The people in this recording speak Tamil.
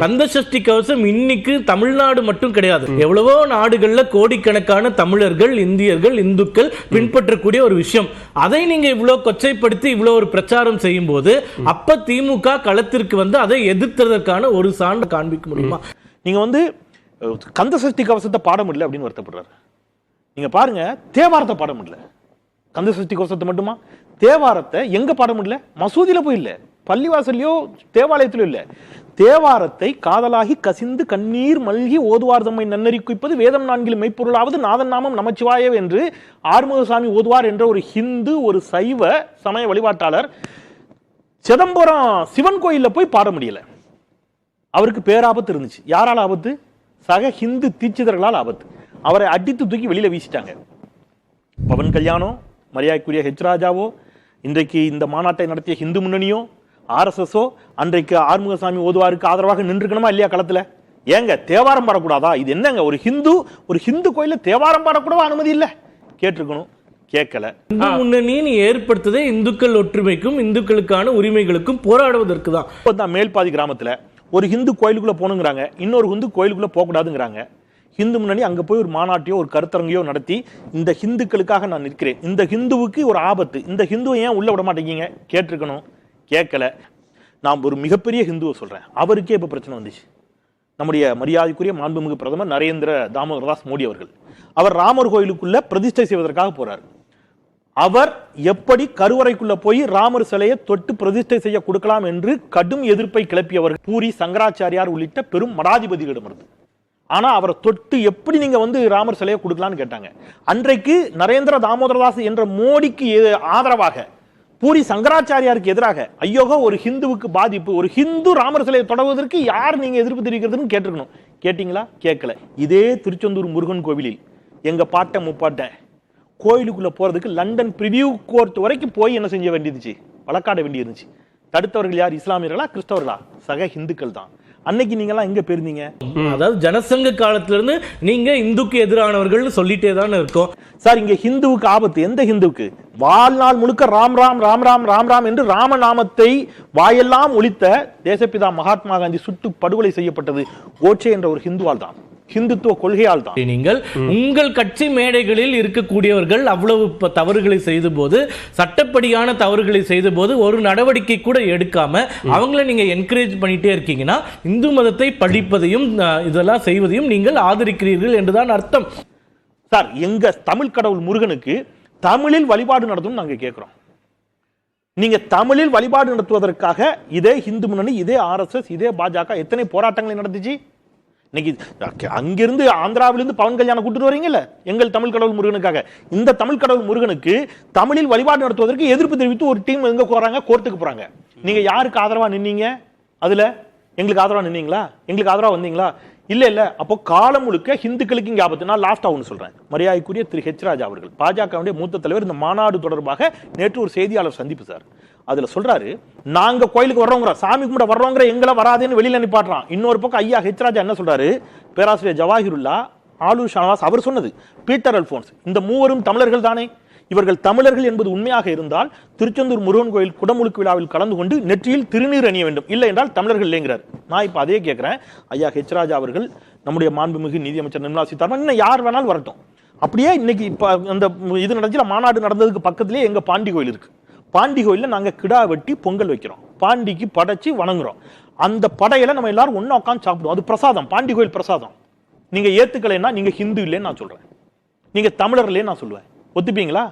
கந்த சஷ்டி கவசம் இன்னைக்கு தமிழ்நாடு மட்டும் கிடையாது. எவ்வளவோ நாடுகள்ல கோடிக்கணக்கான தமிழர்கள் இந்தியர்கள் இந்துக்கள் பின்பற்றக்கூடிய ஒரு விஷயம். அதை நீங்க இவ்வளவு கொச்சைப்படுத்தி இவ்வளவு ஒரு பிரச்சாரம் செய்யும் போது அப்ப திமுக களத்திற்கு வந்து அதை எதிர்த்ததற்கான ஒரு சான்று காண்பிக்க முடியுமா? நீங்க வந்து கந்த சஷ்டி கவசத்தை பாட முடியல அப்படின்னு வருத்தப்படுறாரு. நீங்க பாருங்க தேவாரத்தை பாட முடியல. கந்த சஷ்டி கவசத்தை மட்டுமா? தேவாரத்தை எங்க பாட முடியல? மசூதியில போய் இல்ல பள்ளிவாசல்லையோ தேவாலயத்திலோ இல்லை. தேவாரத்தை காதலாகி கசிந்து கண்ணீர் மல்கி ஓதுவார் தம்மை நன்னறி குவிப்பது வேதம் நான்கில் மெய்ப்பொருளாவது நாதன் நாமம் நமச்சிவாயவ் என்று ஆறுமுகசாமி ஓதுவார் என்ற ஒரு ஹிந்து ஒரு சைவ சமய வழிபாட்டாளர் சிதம்பரம் சிவன் கோயிலில் போய் பாட முடியல. அவருக்கு பேராபத்து இருந்துச்சு. யாரால் ஆபத்து? சக ஹிந்து தீட்சிதர்களால் ஆபத்து. அவரை அடித்து தூக்கி வெளியில் வீசிட்டாங்க. பவன் கல்யாணம் மரியாதைக்குரிய ஹெச் ராஜாவோ இன்றைக்கு இந்த மாநாட்டை நடத்திய ஹிந்து முன்னணியோ ஆர்எஸ்எஸோ அன்றைக்கு ஆறுமுகசாமி ஓதுவாருக்கு ஆதரவாக நின்றுக்கணுமா இல்லையா களத்துல? ஏங்க தேவாரம் பாடக்கூடாதா? இது என்னங்க ஒரு ஹிந்து ஒரு ஹிந்து கோயில்ல தேவாரம் பாடக்கூடவா அனுமதி இல்ல? கேட்டிருக்கணும். கேட்கல. இந்து முன்னணின்னு ஏற்படுத்ததே இந்துக்கள் ஒற்றுமைக்கும் இந்துக்களுக்கான உரிமைகளுக்கும் போராடுவதற்கு தான் இப்போ தான் மேல்பாதி கிராமத்துல ஒரு ஹிந்து கோயிலுக்குள்ள போகணுங்கிறாங்க. இன்னொரு ஹிந்து கோயிலுக்குள்ள போகக்கூடாதுங்கிறாங்க. ஹிந்து முன்னணி அங்க போய் ஒரு மாநாட்டையோ ஒரு கருத்தரங்கையோ நடத்தி இந்த ஹிந்துக்களுக்காக நான் நிற்கிறேன். இந்த ஹிந்துவுக்கு ஒரு ஆபத்து. இந்த ஹிந்துவை ஏன் உள்ள விட மாட்டேங்கீங்க கேட்டிருக்கணும். கேட்கல. நான் ஒரு மிகப்பெரிய ஹிந்துவை சொல்கிறேன் அவருக்கே இப்போ பிரச்சனை வந்துச்சு. நம்முடைய மரியாதைக்குரிய மாண்புமிகு பிரதமர் நரேந்திர தாமோதரதாஸ் மோடி அவர்கள். அவர் ராமர் கோயிலுக்குள்ள பிரதிஷ்டை செய்வதற்காக போறார். அவர் எப்படி கருவறைக்குள்ள போய் ராமர் சிலையை தொட்டு பிரதிஷ்டை செய்ய கொடுக்கலாம் என்று கடும் எதிர்ப்பை கிளப்பியவர் பூரி சங்கராச்சாரியார் உள்ளிட்ட பெரும் மடாதிபதிகளிடமிருந்து ஆனா அவரை தொட்டு எப்படி நீங்க வந்து ராமர் சிலையை கொடுக்கலாம்னு கேட்டாங்க. அன்றைக்கு நரேந்திர தாமோதரதாஸ் என்ற மோடிக்கு ஆதரவாக பூரி சங்கராச்சாரியாருக்கு எதிராக ஐயோகோ ஒரு ஹிந்துவுக்கு பாதிப்பு. ஒரு ஹிந்து ராமர் சிலையை தொடங்குவதற்கு யார் நீங்க எதிர்ப்பு தெரிவிக்கிறதுன்னு கேட்டிருக்கணும். கேட்டீங்களா? கேட்கல. இதே திருச்செந்தூர் முருகன் கோவிலில் எங்க பாட்டன் முப்பாட்டன் கோயிலுக்குள்ள போறதுக்கு லண்டன் பிரிவியூ கோர்ட் வரைக்கும் போய் என்ன செஞ்ச வேண்டியிருந்துச்சு? வழக்காட வேண்டியிருந்துச்சு. தடுத்தவர்கள் யார்? இஸ்லாமியர்களா? கிறிஸ்தவர்களா? சக ஹிந்துக்கள் தான். அன்னைக்கு நீங்கெல்லாம் எங்க போயிருந்தீங்க? அதாவது ஜனசங்க காலத்துல இருந்து நீங்க இந்துக்கு எதிரானவர்கள்னு சொல்லிட்டே தானே இருக்கோம். சார் இங்க ஹிந்துவுக்கு ஆபத்து. எந்த ஹிந்துவுக்கு? வாழ்நாள் முழுக்க ராம் ராம் ராம் ராம் ராம் ராம் என்று ராமநாமத்தை வாயெல்லாம் ஒழித்த தேசப்பிதா மகாத்மா காந்தி சுட்டு படுகொலை செய்யப்பட்டது. கோட்சே என்ற ஒரு ஹிந்துவால் தான். ஹிந்துத்துவ கொள்கையால் தான். நீங்கள் உங்கள் கட்சி மேடைகளில் இருக்கக்கூடியவர்கள் அவ்வளவு தவறுகளை செய்த போது சட்டப்படியான தவறுகளை செய்த போது ஒரு நடவடிக்கை கூட எடுக்காம அவங்கள நீங்க என்கரேஜ் பண்ணிட்டே இருக்கீங்கன்னா இந்து மதத்தை படிப்பதையும் இதெல்லாம் செய்வதையும் நீங்கள் ஆதரிக்கிறீர்கள் என்றுதான் அர்த்தம். சார் எங்க தமிழ் கடவுள் முருகனுக்கு தமிழில் வழிபாடு நடத்தும் நாங்கள் கேட்குறோம் நீங்க தமிழில் வழிபாடு நடத்துவதற்காக இதே இந்து முன்னணி இதே ஆர்எஸ்எஸ் இதே பாஜக எத்தனை போராட்டங்களை நடந்துச்சு இன்னைக்கு அங்கிருந்து ஆந்திராவிலிருந்து பவன் கல்யாணம் கூட்டிட்டு வரீங்கல்ல எங்கள் தமிழ் கடவுள் முருகனுக்காக. இந்த தமிழ் கடவுள் முருகனுக்கு தமிழில் வழிபாடு நடத்துவதற்கு எதிர்ப்பு தெரிவித்து ஒரு டீம் எங்க போறாங்க? கோர்ட்டுக்கு போறாங்க. நீங்க யாருக்கு ஆதரவா நின்னீங்க? அதுல எங்களுக்கு ஆதரவா நின்னீங்களா? எங்களுக்கு ஆதரவா வந்தீங்களா? இல்லை இல்லை. அப்போ காலம் முழுக்க ஹிந்துக்களுக்கு இங்கே ஆபத்து. நான் லாஸ்ட் ஆகும்னு சொல்கிறேன் மரியாதைக்குரிய திரு ஹெச் ராஜா அவர்கள் பாஜகவுடைய மூத்த தலைவர் இந்த மாநாடு தொடர்பாக நேற்று ஒரு செய்தியாளர் சந்திப்பு சார். அதில் சொல்கிறாரு நாங்கள் கோயிலுக்கு வர்றோங்கிற சாமி கும்பிட வர்றோங்கிற எங்களை வராதேன்னு வெளியில் நிப்பாட்டுறான் இன்னொரு பக்கம் ஐயா ஹெச் ராஜா என்ன சொல்கிறாரு பேராசிரியர் ஜவாஹிருல்லா ஆலு ஷானவாஸ் அவர் சொன்னது. பீட்டர் அல்ஃபோன்ஸ் இந்த மூவரும் தமிழர்கள் தானே? இவர்கள் தமிழர்கள் என்பது உண்மையாக இருந்தால் திருச்செந்தூர் முருகன் கோயில் குடமுழுக்கு விழாவில் கலந்து கொண்டு நெற்றியில் திருநீர் அணிய வேண்டும். இல்லை என்றால் தமிழர்கள் இல்லைங்கிறார். நான் இப்போ அதே கேட்குறேன் ஐயா ஹெச் ராஜா அவர்கள் நம்முடைய மாண்புமிகு நிதியமைச்சர் நிர்மலா சீதாராமன் இன்னும் யார் வேணாலும் வரட்டும். அப்படியே இன்னைக்கு இப்போ அந்த இது நடந்துச்சு மாநாடு நடந்ததுக்கு பக்கத்துலேயே எங்கள் பாண்டி கோயில் இருக்கு. பாண்டி கோயிலில் நாங்கள் கிடா வெட்டி பொங்கல் வைக்கிறோம். பாண்டிக்கு படைச்சி வணங்குறோம். அந்த படையில நம்ம எல்லாரும் ஒன்றா உட்காந்து சாப்பிடுவோம். அது பிரசாதம். பாண்டி கோயில் பிரசாதம். நீங்கள் ஏத்துக்கலைன்னா நீங்கள் ஹிந்து இல்லைன்னு நான் சொல்கிறேன் நீங்கள் தமிழர்லேயே நான் சொல்லுவேன். ஒத்துப்பீங்களா?